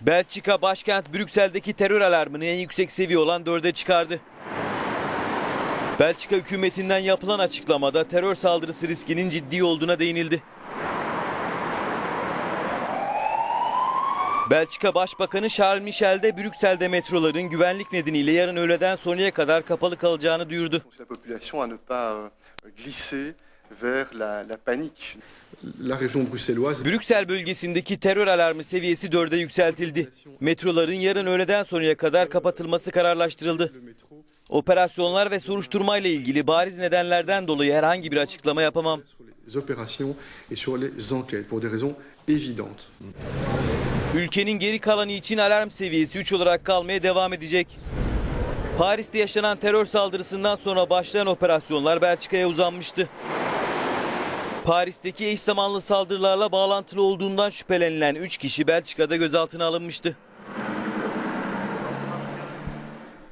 Belçika başkent Brüksel'deki terör alarmını en yüksek seviye olan 4'e çıkardı. Belçika hükümetinden yapılan açıklamada terör saldırısı riskinin ciddi olduğuna değinildi. Belçika Başbakanı Charles Michel de Brüksel'de metroların güvenlik nedeniyle yarın öğleden sonraya kadar kapalı kalacağını duyurdu. La population à ne pas glisser vers la, la panique. La région bruxelloise Brüksel bölgesindeki terör alarmı seviyesi 4'e yükseltildi. Metroların yarın öğleden sonraya kadar kapatılması kararlaştırıldı. Operasyonlar ve soruşturmayla ilgili bariz nedenlerden dolayı herhangi bir açıklama yapamam. sur les opérations et sur les enquêtes pour des raisons évidentes. Ülkenin geri kalanı için alarm seviyesi 3 olarak kalmaya devam edecek. Paris'te yaşanan terör saldırısından sonra başlayan operasyonlar Belçika'ya uzanmıştı. Paris'teki eş zamanlı saldırılarla bağlantılı olduğundan şüphelenilen 3 kişi Belçika'da gözaltına alınmıştı.